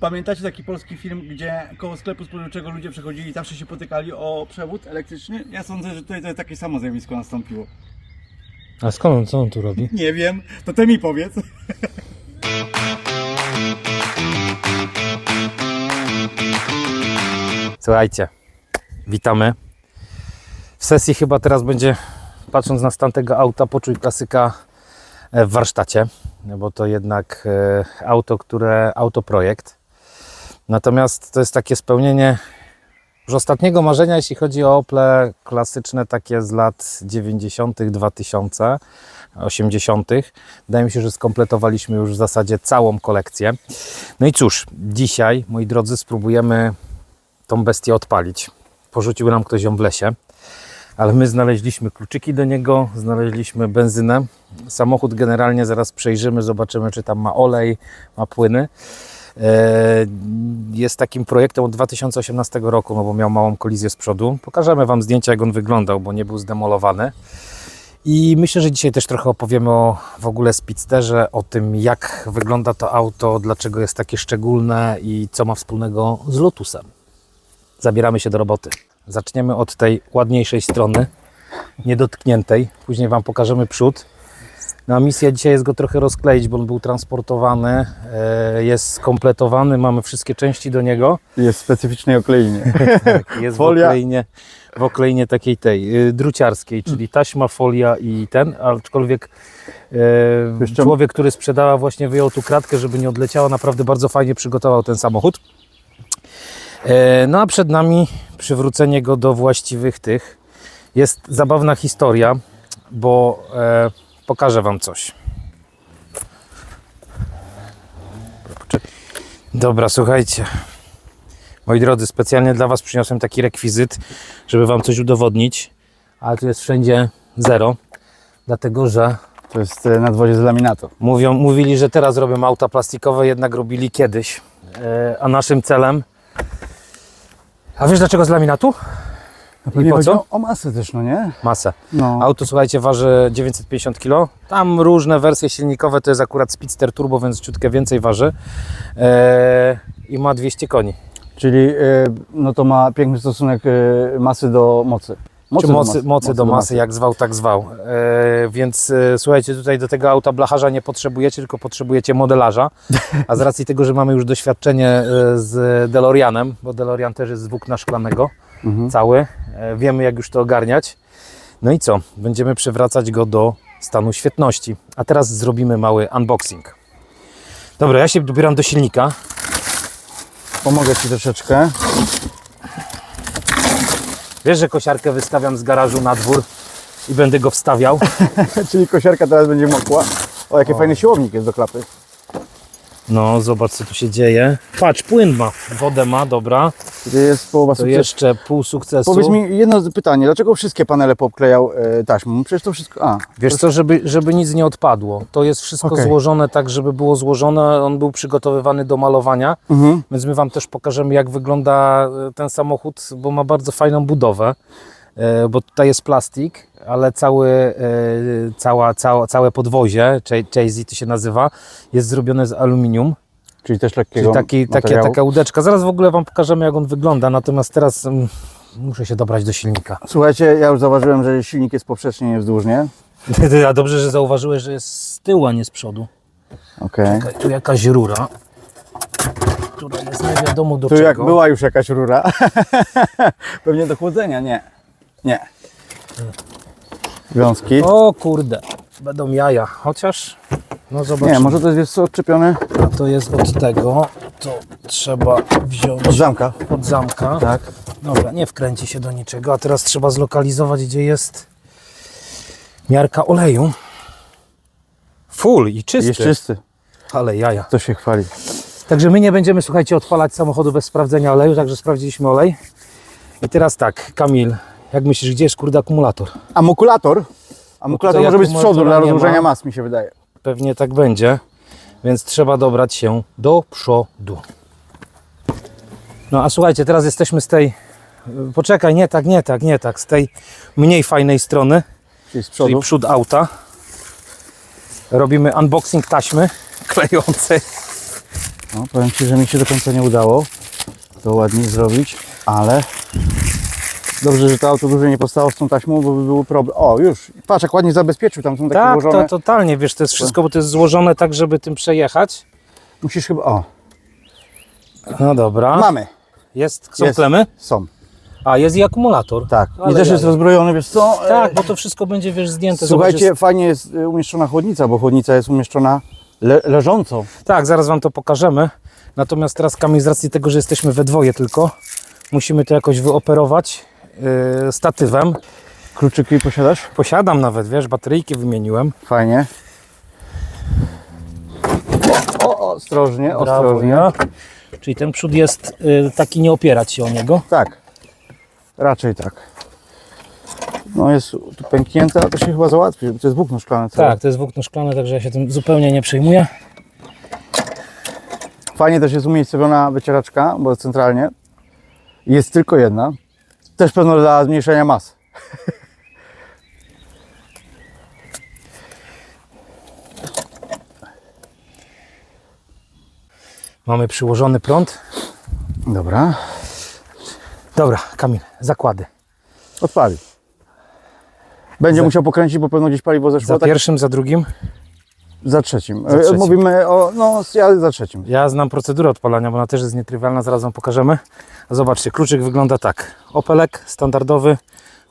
Pamiętacie taki polski film, gdzie koło sklepu spożywczego ludzie przechodzili i zawsze się potykali o przewód elektryczny? Ja sądzę, że tutaj to takie samo zjawisko nastąpiło. A skąd on, co on tu robi? Nie wiem, to ty mi powiedz. Słuchajcie, witamy. W sesji chyba teraz będzie, patrząc na stan tego auta, poczuj klasyka e, w warsztacie, bo to jednak e, auto, które, autoprojekt. Natomiast to jest takie spełnienie już ostatniego marzenia, jeśli chodzi o Ople klasyczne, takie z lat 90., 2000, 80. Wydaje mi się, że skompletowaliśmy już w zasadzie całą kolekcję. No i cóż, dzisiaj, moi drodzy, spróbujemy tą bestię odpalić. Porzucił nam ktoś ją w lesie, ale my znaleźliśmy kluczyki do niego, znaleźliśmy benzynę. Samochód generalnie zaraz przejrzymy, zobaczymy, czy tam ma olej, ma płyny. E, Jest takim projektem od 2018 roku, no bo miał małą kolizję z przodu. Pokażemy Wam zdjęcia, jak on wyglądał, bo nie był zdemolowany. I myślę, że dzisiaj też trochę opowiemy o w ogóle Speedsterze, o tym jak wygląda to auto, dlaczego jest takie szczególne i co ma wspólnego z Lotusem. Zabieramy się do roboty. Zaczniemy od tej ładniejszej strony, niedotkniętej. Później Wam pokażemy przód. No, misja dzisiaj jest go trochę rozkleić, bo on był transportowany, e, jest skompletowany, mamy wszystkie części do niego. Jest w specyficznej okleinie. Tak, jest Folia. w okleinie, w okleinie takiej tej y, druciarskiej, czyli taśma, folia i ten, aczkolwiek e, Jeszcze- człowiek, który sprzedała właśnie wyjął tu kratkę, żeby nie odleciała, naprawdę bardzo fajnie przygotował ten samochód. E, no a przed nami przywrócenie go do właściwych tych. Jest zabawna historia, bo pokażę Wam coś. Dobra, słuchajcie. Moi drodzy, specjalnie dla Was przyniosłem taki rekwizyt, żeby Wam coś udowodnić, ale tu jest wszędzie zero, dlatego że To jest e, nadwozie z laminatu. mówią, mówili, że teraz robią auta plastikowe, jednak robili kiedyś. E, a naszym celem. A wiesz dlaczego z laminatu? I po co? O, masę też, no nie? Masę. No. Auto, słuchajcie, waży 950 kg. Tam różne wersje silnikowe, to jest akurat Speedster Turbo, więc ciutkę więcej waży. E, I ma 200 koni. Czyli e, no to ma piękny stosunek e, masy do mocy. Czy do mocy, mocy, do masy, jak zwał, tak zwał. E, więc e, słuchajcie, tutaj do tego auta blacharza nie potrzebujecie, tylko potrzebujecie modelarza. A z racji tego, że mamy już doświadczenie e, z DeLoreanem, bo DeLorean też jest z włókna szklanego, Mhm. cały, e, wiemy jak już to ogarniać. No i co? Będziemy przywracać go do stanu świetności. A teraz zrobimy mały unboxing. Dobra, ja się dobieram do silnika. Pomogę Ci troszeczkę. Wiesz, że kosiarkę wystawiam z garażu na dwór i będę go wstawiał. Czyli kosiarka teraz będzie mokła. O, jaki fajny siłownik jest do klapy. No, zobacz co tu się dzieje. Patrz, płyn ma, wodę ma, dobra. Gdzie jest połowa To sukcesu. jeszcze pół sukcesu. Powiedz mi jedno pytanie, dlaczego wszystkie panele poobklejał e, taśmą? Przecież to wszystko... A, Wiesz co, żeby, żeby nic nie odpadło. To jest wszystko Okej. złożone tak, żeby było złożone. On był przygotowywany do malowania, mhm. więc my Wam też pokażemy, jak wygląda e, ten samochód, bo ma bardzo fajną budowę. E, Bo tutaj jest plastik, ale cały, e, cała, cała, całe podwozie, chassis to się nazywa, jest zrobione z aluminium. czyli też Czyli lekkiego taki, takie, materiału. taka łódeczka. Zaraz w ogóle Wam pokażemy, jak on wygląda. Natomiast teraz mm, muszę się dobrać do silnika. Słuchajcie, ja już zauważyłem, że silnik jest poprzecznie, nie wzdłużnie. A dobrze, że zauważyłeś, że jest z tyłu, a nie z przodu. Okej. Czekaj, Tu jakaś rura, która jest nie wiadomo do Tu czego. jak była już jakaś rura. Pewnie do chłodzenia, nie. Nie. Wiązki. O kurde, będą jaja. Chociaż, no zobaczmy. Nie, może to jest wiesz co, odczepione A to jest od tego, to trzeba wziąć od zamka. od zamka. Tak. Dobra, nie wkręci się do niczego. A teraz trzeba zlokalizować, gdzie jest miarka oleju. Full i czysty. Jest czysty. Ale jaja. To się chwali. Także my nie będziemy, słuchajcie, odpalać samochodu bez sprawdzenia oleju, także sprawdziliśmy olej. I teraz tak, Kamil, jak myślisz, gdzie jest kurde akumulator? Amokulator. Amokulator może być z przodu dla rozłożenia ma. mas, mi się wydaje. Pewnie tak będzie, więc trzeba dobrać się do przodu. No a słuchajcie, teraz jesteśmy z tej, poczekaj, nie tak, nie tak, nie tak, z tej mniej fajnej strony, Czyli z czyli przodu. przód auta. Robimy unboxing taśmy klejącej. No, powiem Ci, że mi się do końca nie udało to ładnie zrobić, ale dobrze, że to auto dłużej nie powstało z tą taśmą, bo by był problem. O, już, patrz jak ładnie zabezpieczył, tam są takie Tak, włożone. to totalnie, wiesz, to jest wszystko, bo to jest złożone tak, żeby tym przejechać. Musisz chyba, o, No dobra. mamy, Jest, są Jest. klemy? są, A, jest i akumulator. tak. Ale I też jest rozbrojony, wiesz co? Tak, bo to wszystko będzie, wiesz, zdjęte. Słuchajcie, Zobacz, jest... fajnie jest e, umieszczona chłodnica, bo chłodnica jest umieszczona le leżąco. Tak, zaraz Wam to pokażemy. Natomiast teraz Kamil, z racji tego, że jesteśmy we dwoje tylko, musimy to jakoś wyoperować statywem. Kluczyki posiadasz? Posiadam nawet, wiesz, bateryjki wymieniłem. Fajnie. O, o, ostrożnie, Brawo, ostrożnie. ja. Czyli ten przód jest yy, taki, nie opierać się o niego. Tak, raczej tak. No jest tu pęknięte, ale to się chyba załatwi, bo to jest włókno szklane. całe. Tak, to jest włókno szklane, także ja się tym zupełnie nie przejmuję. Fajnie też jest umiejscowiona wycieraczka, bo centralnie jest tylko jedna. Też pewno dla zmniejszenia mas. Mamy przyłożony prąd. Dobra, Dobra, Kamil, zakłady. odpali. Będzie Za- musiał pokręcić, bo pewno gdzieś paliwo zeszło. Za tak, pierwszym, za drugim. Za trzecim. Za trzecim. Mówimy o, no ja za trzecim. Ja znam procedurę odpalania, bo ona też jest nietrywialna, zaraz Wam pokażemy. Zobaczcie, kluczyk wygląda tak. Opelek standardowy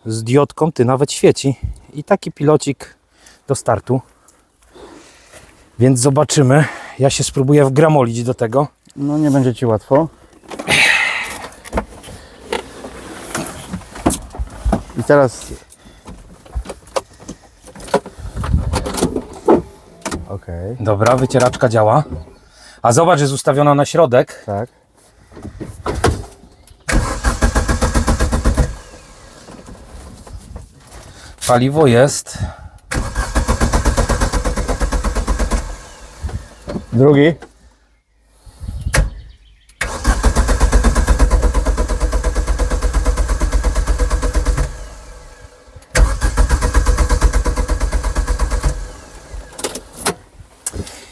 z diodką, ty nawet świeci. I taki pilocik do startu. Więc zobaczymy. Ja się spróbuję wgramolić do tego. No nie będzie Ci łatwo. I teraz... Okej, Dobra, wycieraczka działa. A zobacz, jest ustawiona na środek. tak. Paliwo jest. Drugi.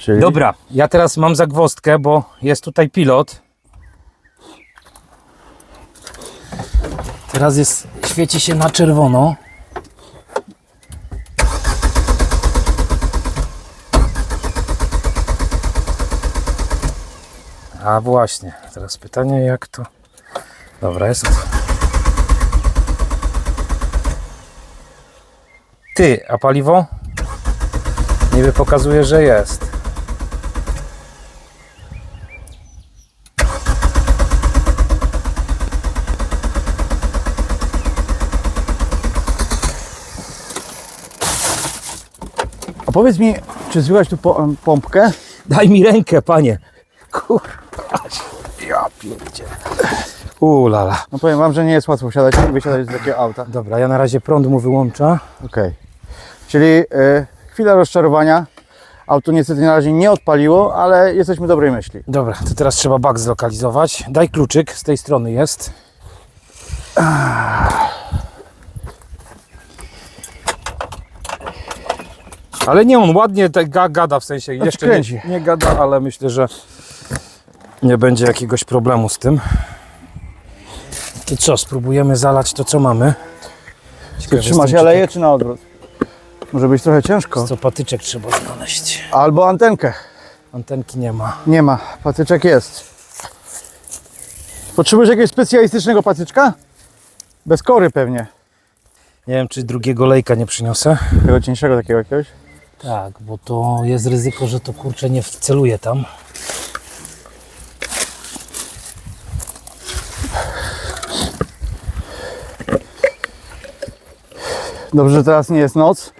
Czyli Dobra, ja teraz mam zagwozdkę, bo jest tutaj pilot. Teraz jest, świeci się na czerwono. A właśnie, teraz pytanie jak to... Dobra, jest. Ty, a paliwo? Niby pokazuje, że jest. Powiedz mi, czy słychać tu po, pompkę? Daj mi rękę, panie. Kurwa. Ja pierdzie. Ulala. No powiem wam, że nie jest łatwo wsiadać, wysiadać z takiego auta. Dobra, ja na razie prąd mu wyłączę. Okej. Czyli y, chwila rozczarowania. Auto niestety na razie nie odpaliło, ale jesteśmy dobrej myśli. Dobra, to teraz trzeba bak zlokalizować. Daj kluczyk, z tej strony jest. Ale nie, on ładnie te ga, gada, w sensie jeszcze kręci. nie, nie gada, ale myślę, że nie będzie jakiegoś problemu z tym. To co, spróbujemy zalać to, co mamy. Ty Ciekaw trzymasz jestem, ja czy na odwrót? Może być trochę ciężko. Co patyczek trzeba znaleźć. Albo antenkę. Antenki nie ma. Nie ma, patyczek jest. Potrzebujesz jakiegoś specjalistycznego patyczka? Bez kory pewnie. Nie wiem, czy drugiego lejka nie przyniosę. Tego cieńszego takiego jakiegoś. Tak, bo to jest ryzyko, że to kurczę nie wceluje tam. Dobrze, że teraz nie jest noc,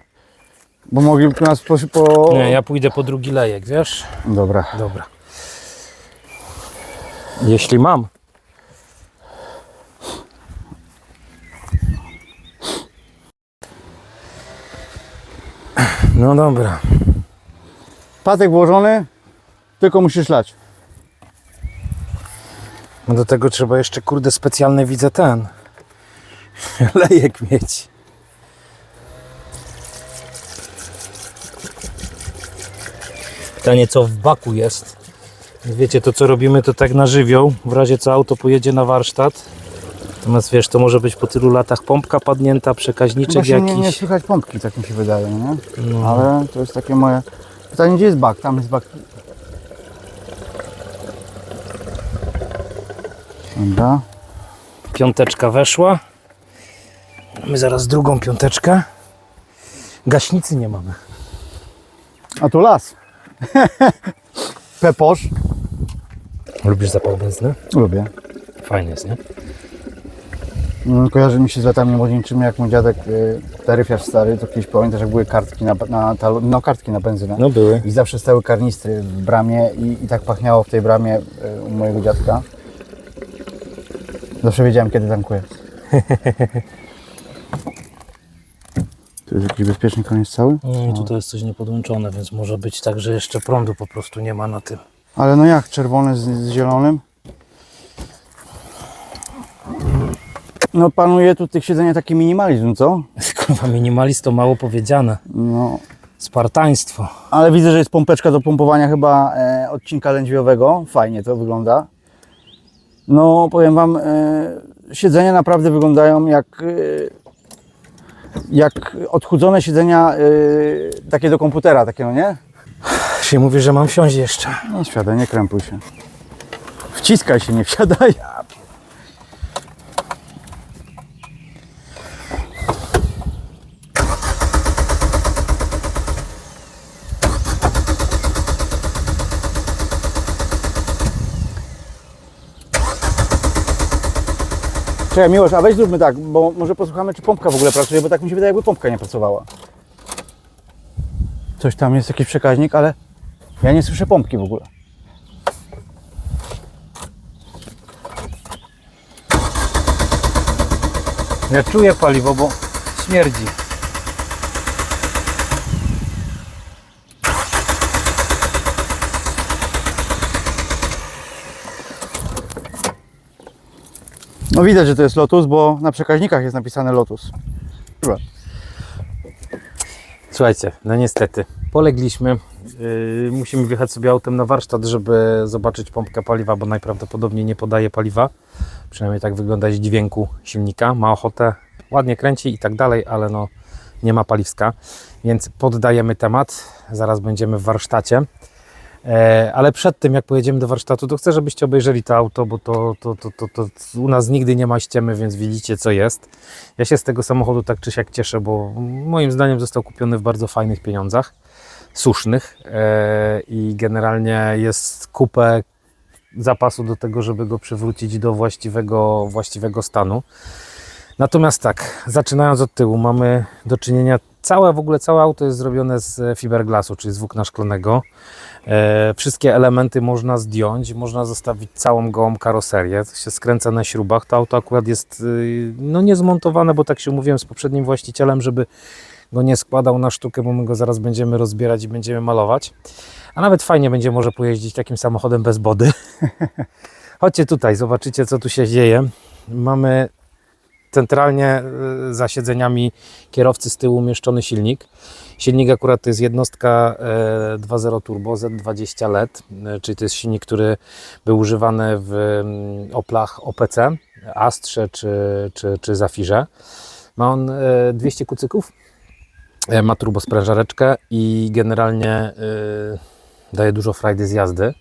bo mogliby nas po... po... Nie, ja pójdę po drugi lejek, wiesz? Dobra. Dobra. Jeśli mam. No dobra. Patek włożony, tylko musisz lać. No do tego trzeba jeszcze, kurde, specjalny widzę ten. Lejek mieć. Pytanie, co w baku jest. Wiecie, to co robimy to tak na żywioł, w razie co auto pojedzie na warsztat. Natomiast wiesz, to może być po tylu latach pompka padnięta, przekaźniczek Właśnie nie, nie jakiś. słychać pompki, tak mi się wydaje, nie? No. Ale to jest takie moje... Pytanie, gdzie jest bak? Tam jest bak. Dobra. Piąteczka weszła. Mamy zaraz drugą piąteczkę. Gaśnicy nie mamy. A tu las. Peposz. Lubisz zapał benzyny? Lubię. Fajny jest, nie? Mm, Kojarzy mi się z latami młodzieńczymi, jak mój dziadek, y, taryfiarz stary, to kiedyś pamiętasz, jak były kartki na, na, no, kartki na benzynę. No były. I zawsze stały karnistry w bramie i, i tak pachniało w tej bramie y, u mojego dziadka. Zawsze wiedziałem, kiedy tankuję. Tu jest jakiś bezpieczny koniec cały? No i tutaj jest coś niepodłączone, więc może być tak, że jeszcze prądu po prostu nie ma na tym. Ale no jak, czerwony z, z zielonym? No panuje tu tych siedzeniach taki minimalizm, co? Kurwa, minimalist to mało powiedziane. No, Spartaństwo. ale widzę, że jest pompeczka do pompowania chyba e, odcinka lędźwiowego. Fajnie to wygląda. No, powiem Wam, e, siedzenia naprawdę wyglądają jak, e, jak odchudzone siedzenia e, takie do komputera, takie no nie? Się mówi, że mam wsiąść jeszcze. Nie wsiadaj, nie krępuj się. Wciskaj się, nie wsiadaj. Czekaj, Miłosz, a weź zróbmy tak, bo może posłuchamy, czy pompka w ogóle pracuje, bo tak mi się wydaje, jakby pompka nie pracowała. Coś tam jest, jakiś przekaźnik, ale ja nie słyszę pompki w ogóle. Ja czuję paliwo, bo śmierdzi. No widać, że to jest Lotus, bo na przekaźnikach jest napisane Lotus. Dobra. Słuchajcie, no niestety, polegliśmy. Yy, musimy wjechać sobie autem na warsztat, żeby zobaczyć pompkę paliwa, bo najprawdopodobniej nie podaje paliwa. Przynajmniej tak wygląda z dźwięku silnika. Ma ochotę, ładnie kręci i tak dalej, ale no nie ma paliwska. Więc poddajemy temat. Zaraz będziemy w warsztacie. E, ale przed tym, jak pojedziemy do warsztatu, to chcę, żebyście obejrzeli to auto, bo to, to, to, to, to u nas nigdy nie ma ściemy, więc widzicie, co jest. Ja się z tego samochodu tak czy siak cieszę, bo moim zdaniem został kupiony w bardzo fajnych pieniądzach, słusznych e, i generalnie jest kupę zapasu do tego, żeby go przywrócić do właściwego, właściwego stanu. Natomiast tak, zaczynając od tyłu, mamy do czynienia, całe w ogóle całe auto jest zrobione z fiberglasu, czyli z włókna szklanego. E, wszystkie elementy można zdjąć, można zostawić całą gołą karoserię, to się skręca na śrubach. To auto akurat jest y, no niezmontowane, bo tak się umówiłem z poprzednim właścicielem, żeby go nie składał na sztukę, bo my go zaraz będziemy rozbierać i będziemy malować. A nawet fajnie będzie może pojeździć takim samochodem bez body. Chodźcie tutaj, zobaczycie co tu się dzieje. Mamy centralnie y, za siedzeniami kierowcy z tyłu umieszczony silnik. Silnik akurat to jest jednostka e, 2.0 turbo Z20 LED, e, czyli to jest silnik, który był używany w Oplach OPC, Astrze czy, czy, czy Zafirze. Ma on e, 200 kucyków, e, ma turbosprężareczkę i generalnie e, daje dużo frajdy z jazdy.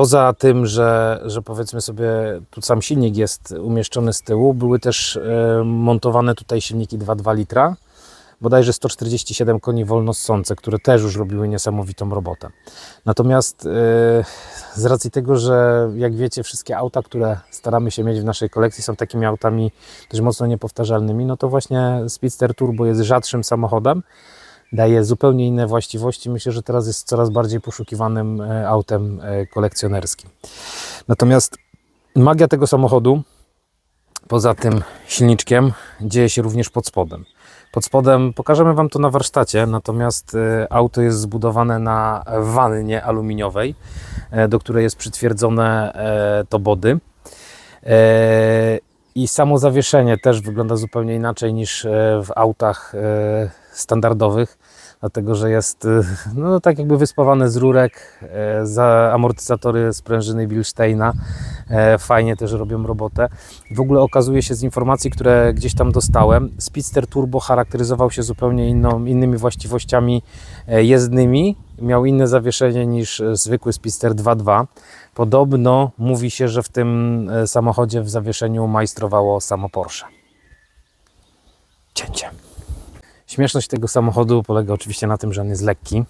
Poza tym, że, że powiedzmy sobie, tu sam silnik jest umieszczony z tyłu, były też e, montowane tutaj silniki 2,2 litra, bodajże 147 koni wolnossące, które też już robiły niesamowitą robotę. Natomiast e, z racji tego, że jak wiecie, wszystkie auta, które staramy się mieć w naszej kolekcji są takimi autami dość mocno niepowtarzalnymi, no to właśnie Speedster Turbo jest rzadszym samochodem, daje zupełnie inne właściwości. Myślę, że teraz jest coraz bardziej poszukiwanym e, autem e, kolekcjonerskim. Natomiast magia tego samochodu, poza tym silniczkiem, dzieje się również pod spodem. Pod spodem pokażemy Wam to na warsztacie, natomiast e, auto jest zbudowane na wannie aluminiowej, do której jest przytwierdzone to body. I samo zawieszenie też wygląda zupełnie inaczej niż w autach standardowych. Dlatego że jest y, no, tak jakby wyspawane z rurek, e, za amortyzatory sprężyny Bilsteina. E, Fajnie też robią robotę. W ogóle okazuje się z informacji, które gdzieś tam dostałem, Speedster Turbo charakteryzował się zupełnie inną, innymi właściwościami e, jezdnymi. Miał inne zawieszenie niż zwykły Speedster 2.2. Podobno mówi się, że w tym samochodzie w zawieszeniu majstrowało samo Porsche. Cięcie. Śmieszność tego samochodu polega oczywiście na tym, że on jest lekki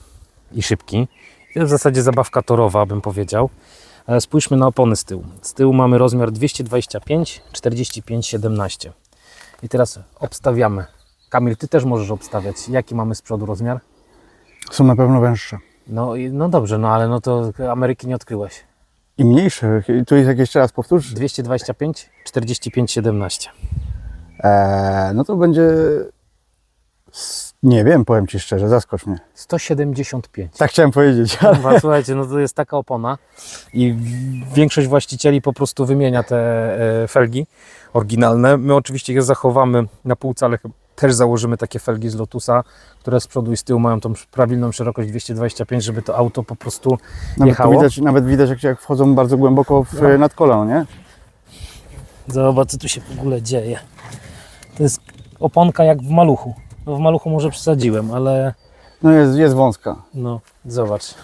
i szybki. To jest w zasadzie zabawka torowa, bym powiedział. Ale spójrzmy na opony z tyłu. Z tyłu mamy rozmiar 225, 45, 17. I teraz obstawiamy. Kamil, ty też możesz obstawiać. Jaki mamy z przodu rozmiar? Są na pewno węższe. No, no dobrze, no ale no to Ameryki nie odkryłeś. I mniejsze. Tu jest jak jeszcze raz powtórz. 225, 45, 17. Eee, no to będzie... Nie wiem, powiem Ci szczerze, zaskocz mnie. 175. Tak chciałem powiedzieć. Kurwa, Słuchajcie, no to jest taka opona i większość właścicieli po prostu wymienia te e, felgi oryginalne. My oczywiście je zachowamy na półce, ale też założymy takie felgi z Lotusa, które z przodu i z tyłu mają tą prawilną szerokość 225, żeby to auto po prostu Nawet, tu jechało. widać, nawet widać, jak, jak wchodzą bardzo głęboko w, No. nad kolano, nie? Zobacz, co tu się w ogóle dzieje. To jest oponka jak w maluchu. No w maluchu może przesadziłem, ale No jest, jest wąska. No, zobacz.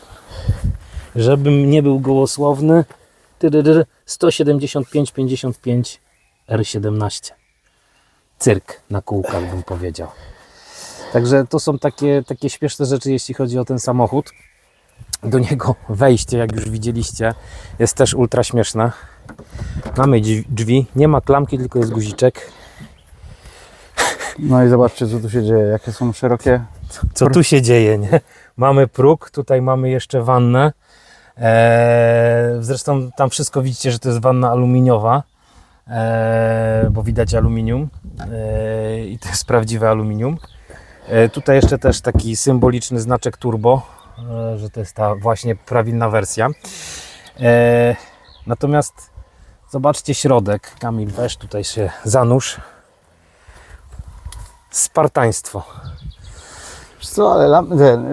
Żebym nie był gołosłowny, tyryryry, 175-55 R17. Cyrk na kółkach bym powiedział. Także to są takie, takie śmieszne rzeczy, jeśli chodzi o ten samochód. Do niego wejście, jak już widzieliście, jest też ultra śmieszne. Mamy drzwi- drzwi, nie ma klamki, tylko jest guziczek. No i zobaczcie, co tu się dzieje. Jakie są szerokie. co tu się dzieje, nie? Mamy próg, tutaj mamy jeszcze wannę. Eee, zresztą tam wszystko widzicie, że to jest wanna aluminiowa, eee, bo widać aluminium eee, i to jest prawdziwe aluminium. Eee, tutaj jeszcze też taki symboliczny znaczek turbo, eee, że to jest ta właśnie prawilna wersja. Eee, natomiast zobaczcie środek. Kamil, weź tutaj się zanurz. Spartaństwo. Co, ale ten,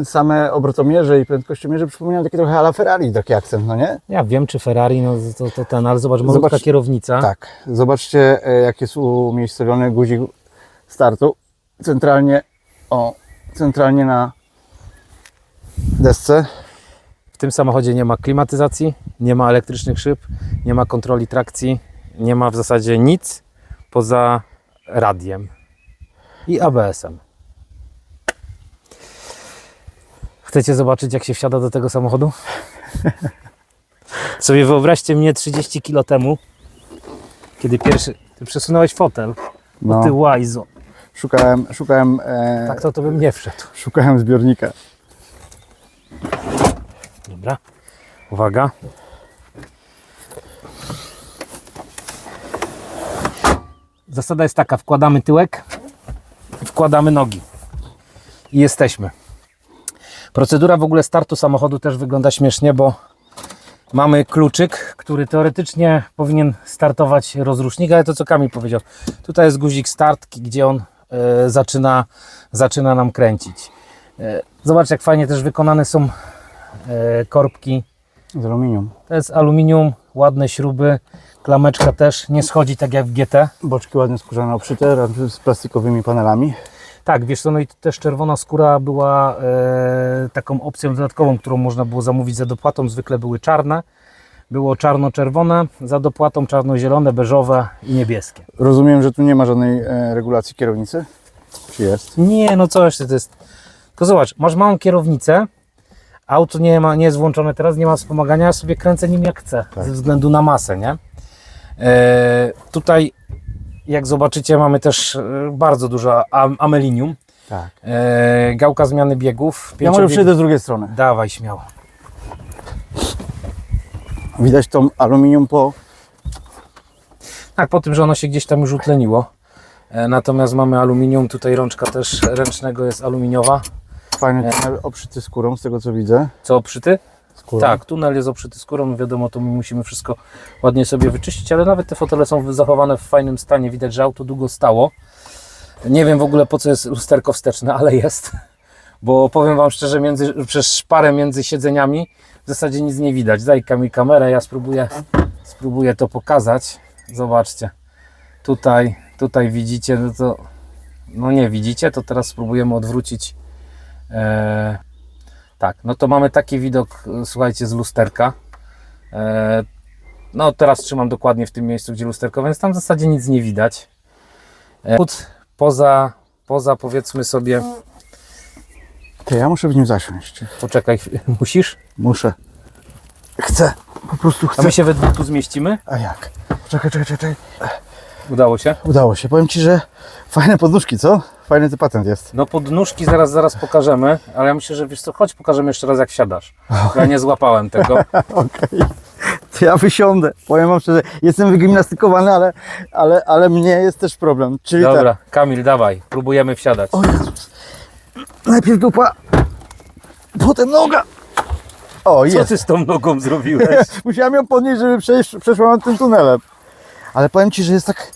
y, same obrotomierze i prędkościomierze przypominają takie trochę ala Ferrari, taki akcent, no nie? Ja wiem, czy Ferrari, no to, to ten, ale zobacz, malutka Zobacz- kierownica. Tak. Zobaczcie, e, jak jest umiejscowiony guzik startu. Centralnie, o, centralnie na desce. W tym samochodzie nie ma klimatyzacji, nie ma elektrycznych szyb, nie ma kontroli trakcji, nie ma w zasadzie nic poza radiem i ABS-em. Chcecie zobaczyć, jak się wsiada do tego samochodu? Sobie wyobraźcie mnie 30 kilo temu, kiedy pierwszy. Ty przesunąłeś fotel, No, ty łajzo. szukałem, szukałem, e, Tak to, to bym nie wszedł. szukałem zbiornika. Dobra, uwaga. Zasada jest taka, wkładamy tyłek, wkładamy nogi i jesteśmy. Procedura w ogóle startu samochodu też wygląda śmiesznie, bo mamy kluczyk, który teoretycznie powinien startować rozrusznik, ale to co Kamil powiedział, tutaj jest guzik start, gdzie on e, zaczyna, zaczyna nam kręcić. E, zobacz jak fajnie też wykonane są e, korbki. Z aluminium. To jest aluminium, ładne śruby, klameczka też nie schodzi tak jak w GT. Boczki ładnie skórzane obszyte z plastikowymi panelami. Tak, wiesz co, no i też czerwona skóra była e, taką opcją dodatkową, którą można było zamówić za dopłatą. Zwykle były czarne. Było czarno-czerwone, za dopłatą czarno-zielone, beżowe i niebieskie. Rozumiem, że tu nie ma żadnej e, regulacji kierownicy. Czy jest? Nie, no coś, to jest... Tylko zobacz, masz małą kierownicę, auto nie, ma, nie jest włączone teraz, nie ma wspomagania, ja sobie kręcę nim jak chcę, Tak. ze względu na masę, nie? E, tutaj, jak zobaczycie, mamy też e, bardzo dużo am amelinium, Tak. e, gałka zmiany biegów. Ja może przyjdę z drugiej strony. Dawaj, śmiało. Widać to aluminium po... Tak, po tym, że ono się gdzieś tam już utleniło. Natomiast mamy aluminium, tutaj rączka też ręcznego jest aluminiowa. Fajny tunel obszyty skórą, z tego co widzę. Co, obszyty? Skóra. Tak, tunel jest obszyty skórą, wiadomo, to my musimy wszystko ładnie sobie wyczyścić, ale nawet te fotele są zachowane w fajnym stanie. Widać, że auto długo stało. Nie wiem w ogóle po co jest lusterko wsteczne, ale jest. Bo powiem Wam szczerze, między, przez szparę między siedzeniami w zasadzie nic nie widać. Daj mi kamerę, ja spróbuję, spróbuję to pokazać. Zobaczcie. Tutaj, tutaj widzicie, no to no nie widzicie, to teraz spróbujemy odwrócić. E, tak, no to mamy taki widok, e, słuchajcie, z lusterka. E, no teraz trzymam dokładnie w tym miejscu, gdzie lusterko, więc tam w zasadzie nic nie widać. E, poza, poza powiedzmy sobie, Ty, ja muszę w nim zasiąść. poczekaj, musisz? Muszę. Chcę. Po prostu A chcę. my się we dwóch tu zmieścimy? A jak? Czekaj, czekaj, czekaj. Udało się? Udało się. Powiem Ci, że fajne podnóżki, co? Fajny ty patent jest. No podnóżki zaraz, zaraz pokażemy, ale ja myślę, że wiesz co, chodź pokażemy jeszcze raz jak wsiadasz. Ja nie złapałem tego. Okej. To ja wysiądę. Powiem Wam szczerze, jestem wygimnastykowany, ale, ale, ale mnie jest też problem. Czyli tak. Dobra, Kamil, dawaj, próbujemy wsiadać. O Jezus. Najpierw dupa, potem noga. O, Co jest. ty z tą nogą zrobiłeś? Musiałem ją podnieść, żeby przejść, przeszła tym tunelem. Ale powiem Ci, że jest tak...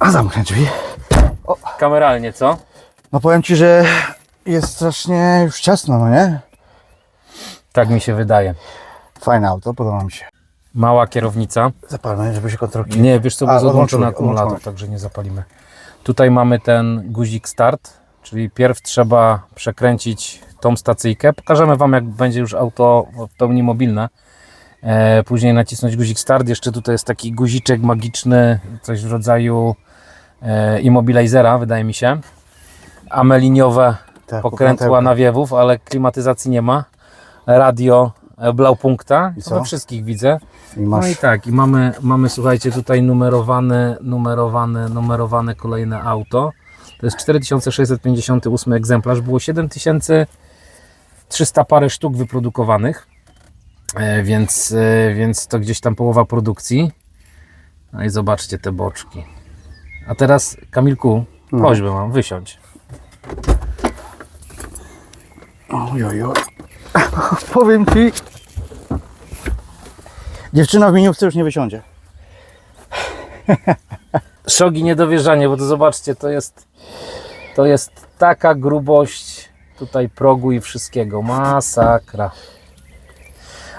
A zamknę drzwi. Kameralnie, co? No powiem Ci, że jest strasznie już ciasno, no nie? Tak mi się wydaje. Fajne auto, podoba mi się. Mała kierownica. Zapalmy, żeby się kontrolki... Nie, wiesz co, bo jest odłączony akumulator, także nie zapalimy. Tutaj mamy ten guzik start, czyli pierw trzeba przekręcić tą stacyjkę. Pokażemy Wam, jak będzie już auto w pełni mobilne. E, później nacisnąć guzik start. Jeszcze tutaj jest taki guziczek magiczny, coś w rodzaju immobilizera, wydaje mi się. Ame liniowe, Tak, pokrętła nawiewów, ale klimatyzacji nie ma. Radio e, Blaupunkta, I to co? we wszystkich widzę. I masz... No i tak, i mamy, mamy słuchajcie, tutaj numerowane, numerowane, numerowane kolejne auto. To jest 4658 egzemplarz, było 7300 parę sztuk wyprodukowanych, e, więc, e, więc to gdzieś tam połowa produkcji. No i zobaczcie te boczki. A teraz, Kamilku, No. prośbę mam, wysiądź. Oj, oj, oj. Powiem Ci... Dziewczyna w miniówce już nie wysiądzie. Szok i niedowierzanie, bo to zobaczcie, to jest, to jest taka grubość tutaj progu i wszystkiego. Masakra.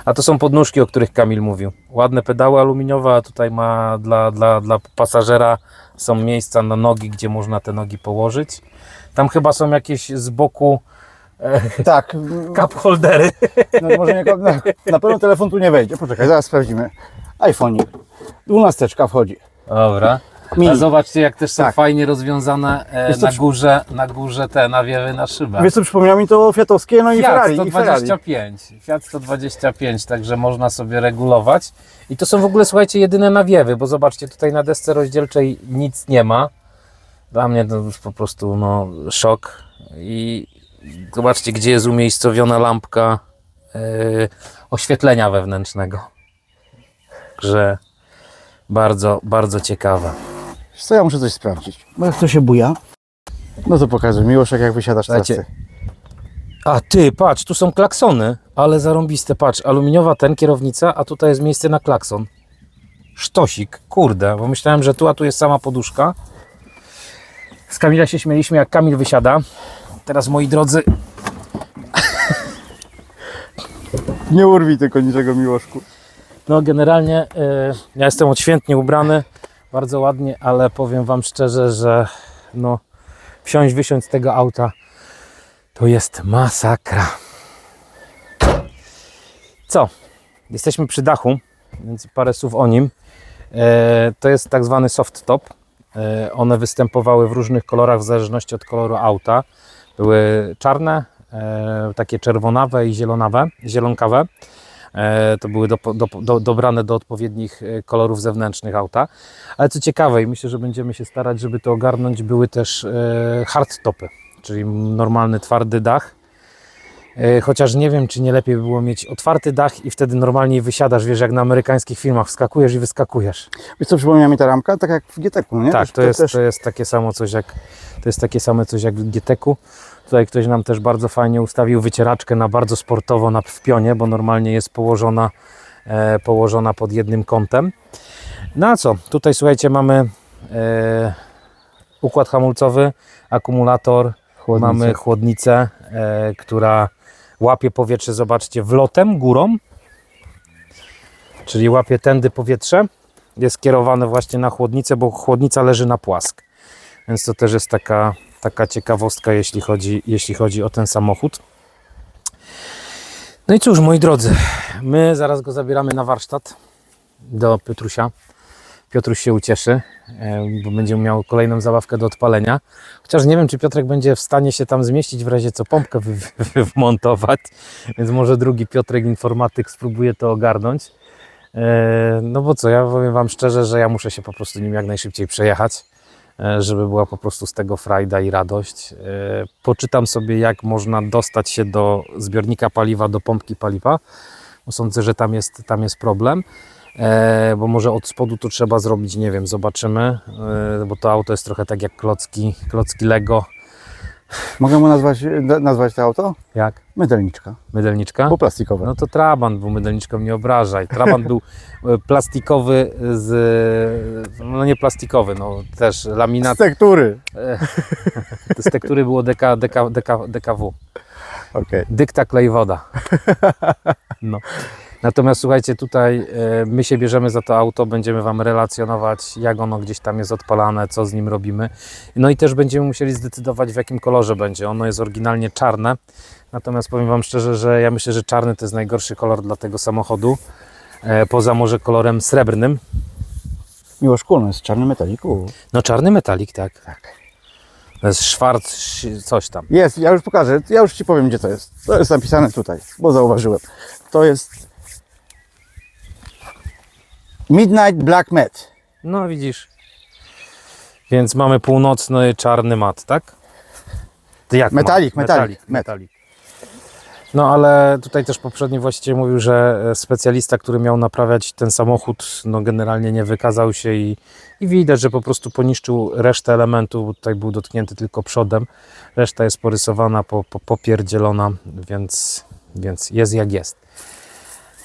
A to są podnóżki, o których Kamil mówił. Ładne pedały aluminiowe, a tutaj ma dla, dla, dla pasażera są miejsca na nogi, gdzie można te nogi położyć. Tam chyba są jakieś z boku Tak, cup holdery. no, może nie, na, na pewno telefon tu nie wejdzie. Poczekaj, zaraz sprawdzimy. iPhone'ik. Dwunasteczka wchodzi. Dobra. Mini. A zobaczcie, jak też są Tak. fajnie rozwiązane e, Wiesz co, na przy- górze, na górze te nawiewy na szybę. Wiesz co, przypomniał mi to Fiatowskie, no i Fiat Ferrari. I Ferrari. 125. Fiat 125, także można sobie regulować. I to są w ogóle, słuchajcie, jedyne nawiewy, bo zobaczcie, tutaj na desce rozdzielczej nic nie ma. Dla mnie to już po prostu no, szok. I zobaczcie, gdzie jest umiejscowiona lampka yy, oświetlenia wewnętrznego. Także bardzo, bardzo ciekawe. Co, ja muszę coś sprawdzić. Bo jak to się buja, no to pokazuj. Miłoszek, jak wysiadasz teraz Słuchajcie. A ty, patrz, tu są klaksony, ale zarąbiste, patrz, aluminiowa ten kierownica, a tutaj jest miejsce na klakson. Sztosik, kurde, bo myślałem, że tu, a tu jest sama poduszka. Z Kamila się śmieliśmy, jak Kamil wysiada. Teraz, moi drodzy, Nie urwij tylko niczego, Miłoszku. no generalnie e, ja jestem odświętnie ubrany, bardzo ładnie, ale powiem Wam szczerze, że no, wsiąść, wysiąść z tego auta to jest masakra. Co? Jesteśmy przy dachu, więc parę słów o nim. E, to jest tak zwany soft top. E, one występowały w różnych kolorach w zależności od koloru auta. Były czarne, e, takie czerwonawe i zielonawe, zielonkawe. E, to były do, do, do, dobrane do odpowiednich e, kolorów zewnętrznych auta. Ale co ciekawe, i myślę, że będziemy się starać, żeby to ogarnąć, były też e, hardtopy, czyli normalny, twardy dach. Chociaż nie wiem, czy nie lepiej by było mieć otwarty dach i wtedy normalnie wysiadasz, wiesz, jak na amerykańskich filmach, wskakujesz i wyskakujesz. Wiesz co, przypomniała mi ta ramka? Tak jak w GT-ku, nie? Tak, Też- to jest, też- to jest takie samo coś jak to jest takie same coś jak w GTK-u. Tutaj ktoś nam też bardzo fajnie ustawił wycieraczkę na bardzo sportowo na w pionie, bo normalnie jest położona, e, położona pod jednym kątem. No a co? Tutaj słuchajcie, mamy e, układ hamulcowy, akumulator, Chłodnica. mamy chłodnicę, e, która łapie powietrze, zobaczcie, wlotem, górą, czyli łapie tędy powietrze, jest kierowane właśnie na chłodnicę, bo chłodnica leży na płask. Więc to też jest taka, taka ciekawostka, jeśli chodzi, jeśli chodzi o ten samochód. No i cóż, moi drodzy, my zaraz go zabieramy na warsztat do Piotrusia. Piotruś się ucieszy, e, bo będzie miał kolejną zabawkę do odpalenia. Chociaż nie wiem, czy Piotrek będzie w stanie się tam zmieścić, w razie co pompkę wy, wy, wmontować, więc może drugi Piotrek, informatyk, spróbuje to ogarnąć. E, No bo co, ja powiem Wam szczerze, że ja muszę się po prostu nim jak najszybciej przejechać, żeby była po prostu z tego frajda i radość. E, Poczytam sobie, jak można dostać się do zbiornika paliwa, do pompki paliwa, sądzę, że tam jest, tam jest problem. E, bo może od spodu to trzeba zrobić, nie wiem, zobaczymy, e, bo to auto jest trochę tak jak klocki, klocki Lego. Mogę mu nazwać, na- nazwać to auto? Jak? Mydelniczka, Mydelniczka? bo plastikowe. No to Trabant był mydelniczką, nie obrażaj. Trabant był e, plastikowy z... no nie plastikowy, no też Z laminat. tektury. Z tektury było DK, DK, DK, DKW. Okej. Dykta, klej, woda. No. Natomiast słuchajcie, tutaj e, my się bierzemy za to auto, będziemy Wam relacjonować, jak ono gdzieś tam jest odpalane, co z nim robimy. No i też będziemy musieli zdecydować, w jakim kolorze będzie. Ono jest oryginalnie czarne, natomiast powiem Wam szczerze, że ja myślę, że czarny to jest najgorszy kolor dla tego samochodu, e, poza może kolorem srebrnym. Miło szkulne, jest czarny metalik. U. No czarny metalik, tak. tak. To jest szwarc, coś tam. Jest, ja już pokażę, ja już Ci powiem, gdzie to jest. To jest napisane tutaj, bo zauważyłem. To jest Midnight Black Matte. No widzisz. Więc mamy północny czarny mat, tak? To jak Metalik, mat? metalik, met. metalik. No ale tutaj też poprzedni właściciel mówił, że e, specjalista, który miał naprawiać ten samochód, no generalnie nie wykazał się i, i widać, że po prostu poniszczył resztę elementów, bo tutaj był dotknięty tylko przodem. Reszta jest porysowana, po, po, popierdzielona, więc, więc jest jak jest.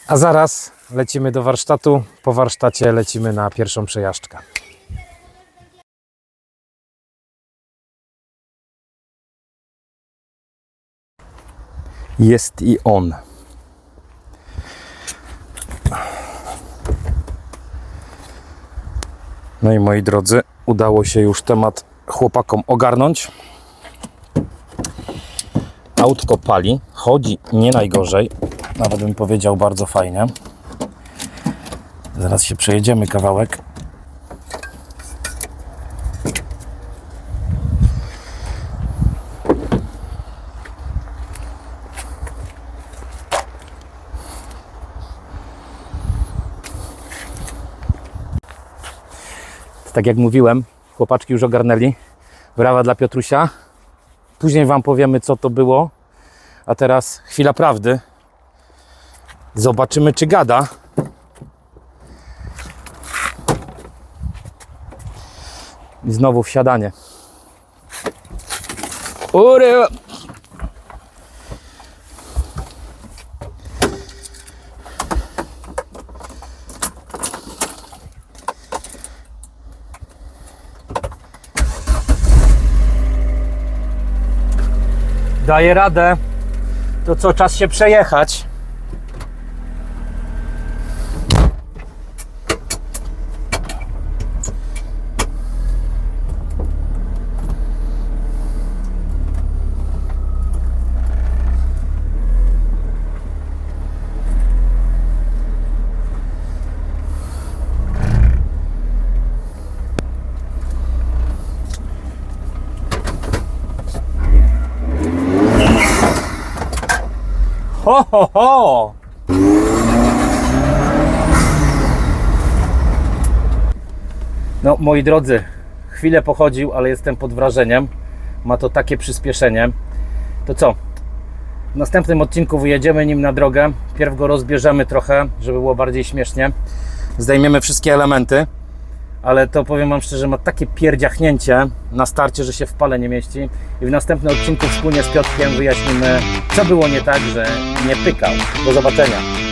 A zaraz lecimy do warsztatu. Po warsztacie lecimy na pierwszą przejażdżkę. Jest i on. No i moi drodzy, udało się już temat chłopakom ogarnąć. Autko pali, chodzi nie najgorzej, nawet bym powiedział bardzo fajnie. Zaraz się przejedziemy kawałek. Tak jak mówiłem, chłopaczki już ogarnęli. Brawa dla Piotrusia. Później Wam powiemy, co to było. A teraz chwila prawdy. Zobaczymy, czy gada. I znowu wsiadanie. Ury! Daję radę. To co, czas się przejechać. Ho, ho, ho! No, moi drodzy, chwilę pochodził, ale jestem pod wrażeniem. Ma to takie przyspieszenie. To co? W następnym odcinku wyjedziemy nim na drogę. Pierw go rozbierzemy trochę, żeby było bardziej śmiesznie. Zdejmiemy wszystkie elementy. Ale to powiem Wam szczerze, ma takie pierdziachnięcie na starcie, że się w pale nie mieści. I w następnym odcinku wspólnie z Piotrkiem wyjaśnimy, co było nie tak, że nie pykał. Do zobaczenia.